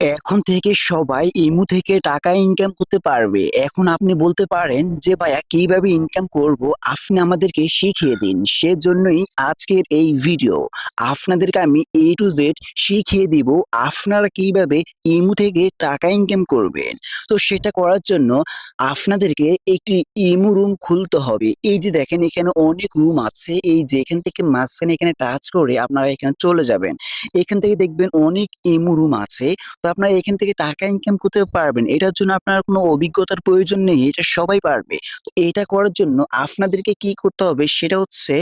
এখন থেকে সবাই ইমু থেকে টাকা ইনকাম করতে পারবে। এখন আপনি বলতে পারেন যে, ভাইয়া, কীভাবে ইনকাম করব? আপনি আমাদেরকে শিখিয়ে দিন। সেজন্যই আজকের এই ভিডিও আপনাদেরকে আমি এ টু জেড শিখিয়ে দিব আপনারা কীভাবে ইমু থেকে টাকা ইনকাম করবেন। তো সেটা করার জন্য আপনাদেরকে একটি ইমু রুম খুলতে হবে। এই যে দেখেন, এখানে অনেক রুম আছে। এই যে এখান থেকে মাঝখানে এখানে টাচ করে আপনারা এখানে চলে যাবেন। এখান থেকে দেখবেন অনেক ইমু রুম আছে। আপনারা এখান থেকে টাকা ইনকাম করতে পারবেন। এটার জন্য আপনার কোনো অভিজ্ঞতার প্রয়োজন নেই, এটা সবাই পারবে। তো এটা করার জন্য আপনাদেরকে কি করতে হবে সেটা হচ্ছে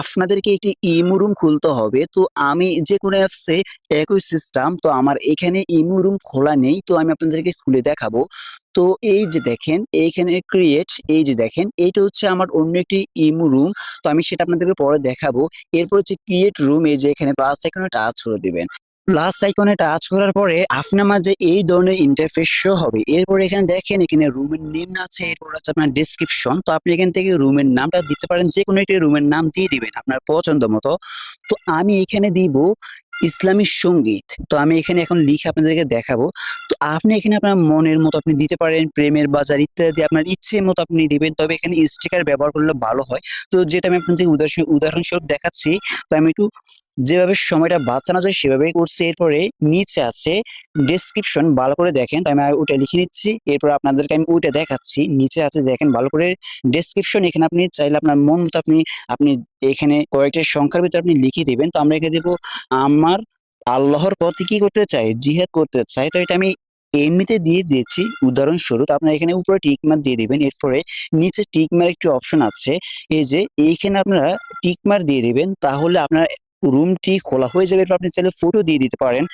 আপনাদেরকে একটি ইমু রুম খুলতে হবে। তো আমি যে কোনো অ্যাপসে একই সিস্টেম তো আমার এখানে ইমু রুম খোলা নেই, তো আমি আপনাদেরকে খুলে দেখাবো। তো এই যে দেখেন, এইখানে ক্রিয়েট এই যে দেখেন, এইটা হচ্ছে আমার অন্য একটি ইমো রুম তো আমি সেটা আপনাদেরকে পরে দেখাবো। এরপর হচ্ছে ক্রিয়েট রুম এই যে এখানে প্লাস এখানে টাচ করে দিবেন। প্লাস আইকনে টাচ করার পরে আপনার মাঝে এই ধরনের ইন্টারফেস শো হবে, এরপর এখানে দেখেন এখানে রুমের নেম আছে, এরপর আছে আপনার ডিসক্রিপশন তো আপনি এখান থেকে রুমের নামটা দিতে পারেন যে কোনো একটি রুমের নাম দিয়ে দিবেন আপনার পছন্দ মতো। তো আমি এখানে দিব ইসলামী সংগীত। তো আমি এখানে এখন লিখে আপনাদেরকে দেখাবো। তো আপনি এখানে আপনার মনের মতো আপনি দিতে পারেন, প্রেমের বাজার ইত্যাদি আপনার ইচ্ছে মতো আপনি দিবেন, তবে এখানে স্টিকার ব্যবহার করলে ভালো হয়। তো যেটা আমি আপনাদের উদাহরণ উদাহরণস্বরূপ দেখাচ্ছি, তো আমি একটু যেভাবে সময়টা বাঁচানো যায়, সেভাবেই করছি। এরপরে নিচে আছে ডেসক্রিপশন ভালো করে দেখেন। তো আমি ওটা লিখে নিচ্ছি। এরপর আপনাদেরকে আমি ওইটা দেখাচ্ছি। নিচে আছে দেখেন, ভালো করে ডেসক্রিপশন এখানে আপনি চাইলে আপনার মন মতো আপনি আপনি এখানে কয়েকটা সংখ্যার ভিতরে আপনি লিখে দেবেন। তো আমরা এখানে দেবো আমার আল্লাহর পথে কি করতে চাই জিহাদ করতে চাই তো এটা আমি এমনিতে দিয়ে দিয়েছি। উদাহরণস্বরূপ আপনার এখানে উপরে টিকমার দিয়ে দিবেন। এরপরে নিচে টিকমার একটি অপশন আছে। এই যে, এইখানে আপনারা টিকমার দিয়ে দিবেন। তাহলে আপনার রুমটি খোলা হয়ে যাবে আপনি চাইলে ফটো দিয়ে দিতে পারেন।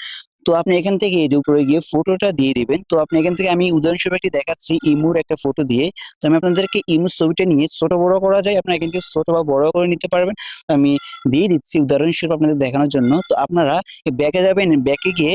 তো আপনি এখান থেকে এই যে উপরে গিয়ে ফটোটা দিয়ে দিবেন। তো আপনি এখান থেকে আমি উদাহরণস্বরূপ একটি দেখাচ্ছি ইমুর একটা ফটো দিয়ে। তো আমি আপনাদেরকে ইমুর ছবিটা নিয়ে ছোট বড় করা যায়, আপনারা এখান থেকে ছোট বা বড় করে নিতে পারবেন। আমি দিয়ে দিচ্ছি উদাহরণস্বরূপ আপনাদের দেখানোর জন্য। তো আপনারা ব্যাকে যাবেন ব্যাকে গিয়ে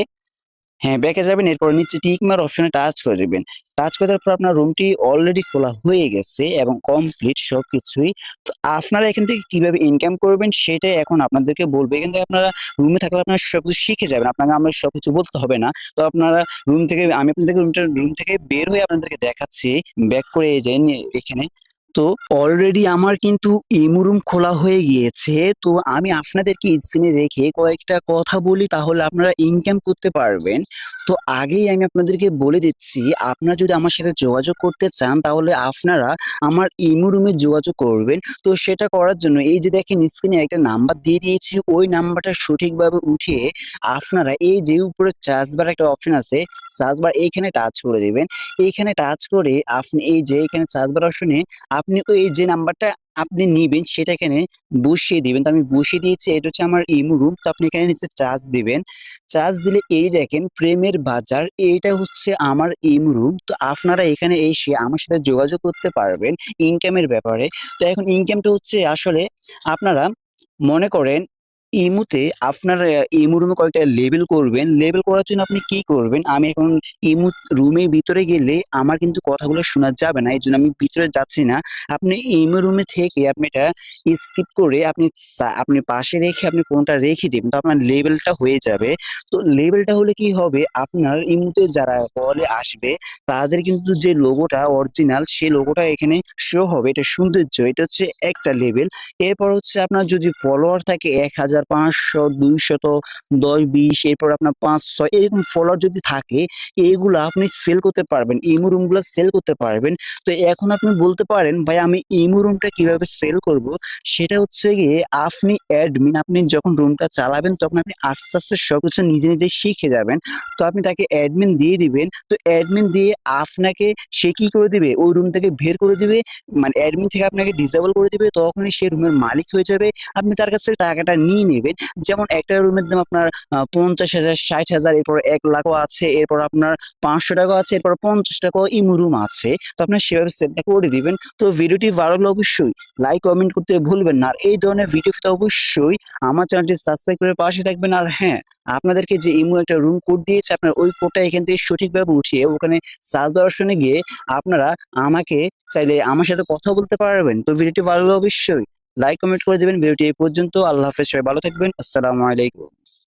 হ্যাঁ ব্যাকে যাবেন, এরপর নিচে টিকমার অপশনে টাচ করে দিবেন। টাচ করার পর আপনার রুমটি অলরেডি খোলা হয়ে গেছে এবং কমপ্লিট সবকিছুই। তো আপনারা এখান থেকে কীভাবে ইনকাম করবেন সেটাই এখন আপনাদেরকে বলব। এখান থেকে আপনারা রুমে থাকলে আপনারা সবকিছু শিখে যাবেন। আপনাকে আমরা সবকিছু বলতে হবে না। তো আপনারা রুম থেকে, আমি আপনাদেরকে রুমটা রুম থেকে বের হয়ে আপনাদেরকে দেখাচ্ছি। ব্যাক করে এই যে এখানে। তো অলরেডি আমার কিন্তু ইমু রুম খোলা হয়ে গিয়েছে। তো আমি আপনাদেরকে স্ক্রিনে রেখে কয়েকটা কথা বলি, তাহলে আপনারা ইনকাম করতে পারবেন। তো আগেই আমি আপনাদেরকে বলে দিচ্ছি, আপনারা যদি আমার সাথে যোগাযোগ করতে চান, তাহলে আপনারা আমার ইমু রুমে যোগাযোগ করবেন। তো সেটা করার জন্য এই যে দেখেন স্ক্রিনে একটা নাম্বার দিয়ে দিয়েছি, ওই নাম্বারটা সঠিকভাবে উঠিয়ে আপনারা এই যে উপরে চার্জ বার একটা অপশন আছে চার্জ বার এইখানে টাচ করে দেবেন। এইখানে টাচ করে আপনি এই যে এখানে চার্জ বার অপশনে আপনি এই যে নাম্বারটা আপনি নিবেন সেটা এখানে বসিয়ে দিবেন। তো আমি বসিয়ে দিয়েছি, এটা হচ্ছে আমার ইমো রুম। তো আপনি এখানে নিচে চার্জ দিবেন। চার্জ দিলে এই দেখেন প্রেমের বাজার, এইটা হচ্ছে আমার ইমো রুম। তো আপনারা এখানে এসে আমার সাথে যোগাযোগ করতে পারবেন ইনকামের ব্যাপারে। তো এখন ইনকামটা হচ্ছে আসলে আপনারা মনে করেন ইমুতে আপনার ইমু রুমে কয়েকটা লেবেল করবেন। লেবেল করার জন্য আপনি কি করবেন? আমি এখন ইমু রুমের ভিতরে গেলে আমার কিন্তু কথাগুলো শোনা যাবে না এই জন্য আমি ভিতরে যাচ্ছি না। আপনি ইমু রুমে থেকে আপনি এটা স্কিপ করে আপনি আপনি পাশে রেখে আপনি ফোনটা রেখে দিবেন, তো আপনার লেবেলটা হয়ে যাবে। তো লেবেলটা হলে কি হবে? আপনার ইমুতে যারা কলে আসবে, তাদের কিন্তু যে লোগোটা অরিজিনাল সেই লোগোটা এখানে শো হবে। এটা সৌন্দর্য, এটা হচ্ছে একটা লেভেল এরপর হচ্ছে আপনার যদি ফলোয়ার থাকে এক হাজার পাঁচশো, দুইশত, দশ, বিশ, এরপর আপনার পাঁচশো, এরকম ফলোয়ার যদি থাকে এইগুলো আপনি সেল করতে পারবেন ইমো রুমগুলো সেল করতে পারবেন। তো এখন আপনি বলতে পারেন, ভাই, আমি ইমো রুমটা কীভাবে সেল করব? সেটা হচ্ছে গিয়ে আপনি অ্যাডমিন আপনি যখন রুমটা চালাবেন, তখন আপনি আস্তে আস্তে সব কিছু নিজে নিজে শিখে যাবেন। তো আপনি তাকে অ্যাডমিন দিয়ে দিবেন। তো অ্যাডমিন দিয়ে আপনাকে সে কি করে দিবে? ওই রুম থেকে বের করে দিবে। মানে অ্যাডমিন থেকে আপনাকে ডিসেবল করে দিবে। তখনই সে রুমের মালিক হয়ে যাবে। আপনি তার কাছ থেকে টাকাটা নিয়ে নেবেন যেমন একটা রুমের দাম আপনার পঞ্চাশ হাজার, ষাট হাজার, এরপর এক লাখও আছে, এরপর আপনার পাঁচশো টাকা আছে, এরপর পঞ্চাশ টাকাও ইমু রুম আছে। তো আপনার সেভাবে সেটটা করে দিবেন। তো ভিডিওটি ভালো লাগলে অবশ্যই লাইক কমেন্ট করতে ভুলবেন না। আর এই ধরনের ভিডিও পেতে অবশ্যই আমার চ্যানেলটি সাবস্ক্রাইব করে পাশে থাকবেন। আর হ্যাঁ আপনাদেরকে যে ইমু একটা রুম কোড দিয়েছে, আপনার ওই কোডটা এখান থেকে সঠিকভাবে উঠিয়ে ওখানে সার্চ দর্শনে গিয়ে আপনারা আমাকে চাইলে আমার সাথে কথা বলতে পারবেন। তো ভিডিওটি ভালো অবশ্যই লাইক কমেন্ট করে দেবেন। ভিডিওটি এই পর্যন্ত। আল্লাহ হাফেজ। সবাই ভালো থাকবেন। আসসালামু আলাইকুম।